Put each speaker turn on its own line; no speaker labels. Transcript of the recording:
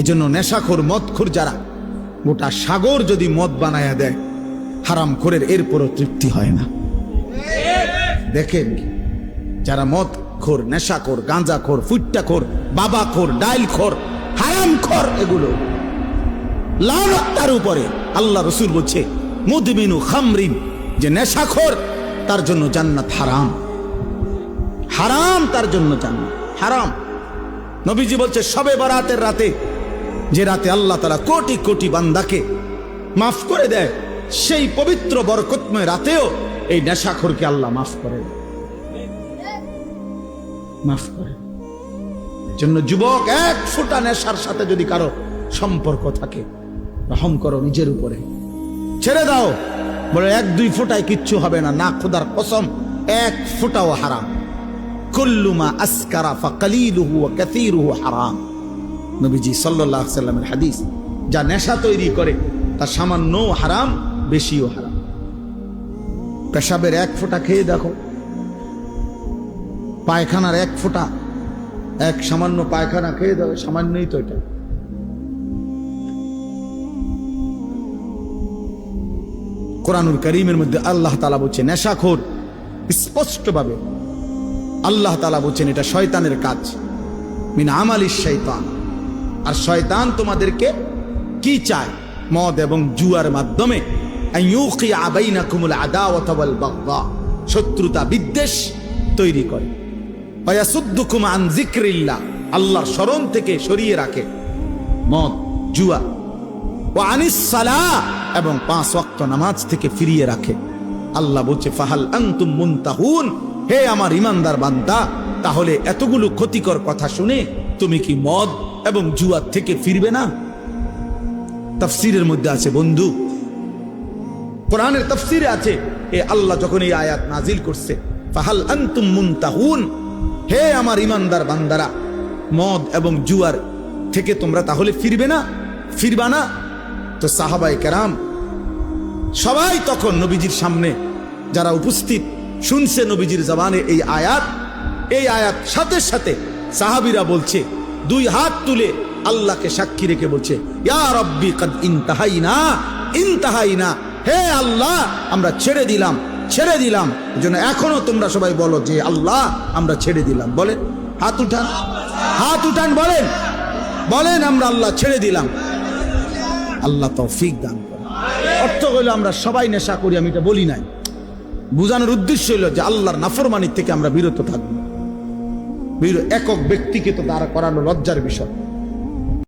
এজন্য নেশাখোর মদখোর যারা, গোটা সাগর যদি মদ বানায়া দেয়, হারাম খোরের এরপরও তৃপ্তি হয় না। দেখেন যারা মদ খোর নেশাখোর, গাঁজাখোর, ফুট্টাখোর, বাবাখোর, ডাইলখোর, হারামখোর, এগুলো লানত তার উপরে আল্লাহ রসুল বলছে, মুদমিনু খামরিন, যে নেশাখোর, তার জন্য জান্নাত হারাম। হারাম তার জন্য জান্নাত, হারাম। নবীজি বলছে, সবে বারাতের রাতে যে রাতে আল্লাহ তারা কোটি কোটি বান্দাকে মাফ করে দেয়, সেই পবিত্র বরকতময় রাতেও এই নেশাখোরকে আল্লাহ মাফ করে। মাফ করে। জন্য যুবক এক ফোঁটা নেশার সাথে যদি কারও সম্পর্ক থাকে, রহম করো নিজের উপরে। ছেড়ে দাও, বলে এক দুই ফোঁটায় কিচ্ছু হবে না না খোদার কসম, এক ফোঁটাও হারাম। কুল্লুমা আসকারা ফাকালিলুহু ওয়া কাসীরুহু হারাম। নবীজি আলাইহি সাল্লামের হাদিস, যা নেশা তৈরি করে, তা সামান্য হারাম, বেশিও হারাম। পেশাবের এক ফোঁটা খেয়ে দেখো, পায়খানার এক ফোঁটা, এক সামান্য পায়খানা খেয়ে দাও সামান্যই তো এটা। কোরআনুল করিমের মধ্যে আল্লাহ তালা বলছে, নেশাখোর, স্পষ্টভাবে আল্লাহ তালা বলছেন, এটা শয়তানের কাজ। মিন আমালিস শয়তান আর শয়তান তোমাদেরকে কি চায়? মদ এবং জুয়ার মাধ্যমে। শত্রুতা বিদ্বেষ তৈরি করে। আল্লাহর স্মরণ থেকে সরিয়ে রাখে। মদ, জুয়া। ও আনিস সালাহ। এবং পাঁচ ওয়াক্ত নামাজ থেকে ফিরিয়ে রাখে। আল্লাহ বলছে, ফাহাল আনতুম হে আমার ইমানদার বান্দা, তাহলে এতগুলো ক্ষতিকর কথা শুনে তুমি কি মদ এবং জুয়ার থেকে ফিরবে না? তাফসিরের মধ্যে আছে, বন্ধু। কোরআনের তাফসিরে আছে, এ আল্লাহ যখন এই আয়াত নাজিল করছে, ফাহাল আনতুম মুনতাহুন, হে আমার ইমানদার বান্দারা, মদ এবং জুয়ার থেকে তোমরা তাহলে ফিরবে না? ফিরবা না? তো সাহাবাই কেরাম, সবাই তখন নবীজির সামনে যারা উপস্থিত, শুনছে নবীজির জবানে এই আয়াত এই আয়াত সাথে সাথে সাহাবিরা বলছে দুই হাত তুলে আল্লাহকে সাক্ষী রেখে বলছে, ইয়া কদ ইনতাহাইনা ইনতাহাইনা, হে আল্লাহ, আমরা ছেড়ে দিলাম ছেড়ে দিলাম। এজন্য এখনও তোমরা সবাই বলো যে, আল্লাহ, আমরা ছেড়ে দিলাম। বলেন, হাত উঠান হাত উঠান, বলেন বলেন, আমরা আল্লাহ ছেড়ে দিলাম। আল্লাহ তৌফিক দান অর্থ হইল, আমরা সবাই নেশা করি, আমি এটা বলি নাই। বুঝানোর উদ্দেশ্য হইল যে, আল্লাহর নাফরমানির থেকে আমরা বিরত থাকব। একক ব্যক্তিকে তো দাঁড়া করানো লজ্জার বিষয়।